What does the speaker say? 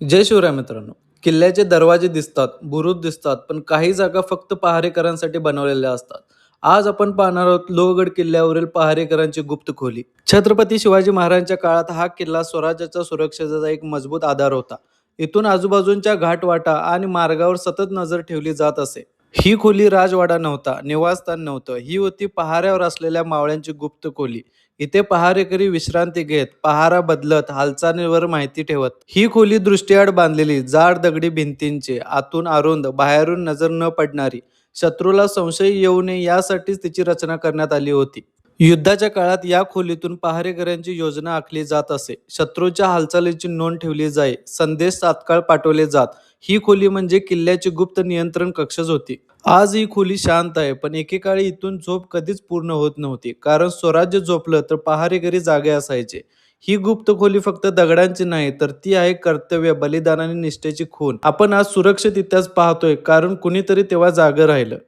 जय शिवराय मित्रांनो. किल्ल्याचे दरवाजे दिसतात बुरुज दिसतात पण काही जागा फक्त पहारेकरांसाठी बनवलेल्या असतात. आज आपण पाहणार आहोत लोहगड किल्ल्यावरील पहारेकरांची गुप्त खोली. छत्रपती शिवाजी महाराजांच्या काळात हा किल्ला स्वराज्याच्या सुरक्षेचा एक मजबूत आधार होता. इथून आजूबाजूंच्या घाटवाटा आणि मार्गावर सतत नजर ठेवली जात असे. ही खोली राजवाडा नव्हता निवासस्थान नव्हतं. ही होती पहाऱ्यावर असलेल्या मावळ्यांची गुप्त खोली. इथे पहारेकरी विश्रांती घेत पहारा बदलत हालचालीवर माहिती ठेवत. ही खोली दृष्टीआड बांधलेली जाड दगडी भिंतींची आतून अरुंद बाहेरून नजर न पडणारी. शत्रूला संशय येऊ नये यासाठीच तिची रचना करण्यात आली होती. युद्धाच्या काळात या खोलीतून पहारेकऱ्यांची योजना आखली जात असे. शत्रूच्या हालचालीची नोंद ठेवली जाई. संदेश तात्काळ पाठवले जात. ही खोली म्हणजे किल्ल्याची गुप्त नियंत्रण कक्षच होती. आज ही खोली शांत आहे पण एकेकाळी इथून झोप कधीच पूर्ण होत नव्हती. कारण स्वराज्य झोपलं तर पहारेकरी जागे असायचे. ही गुप्त खोली फक्त दगडांची नाही तर ती आहे कर्तव्य बलिदान आणि निष्ठेची खून. आपण आज सुरक्षित इतिहास पाहतोय कारण कुणीतरी तेव्हा जागं राहिलं.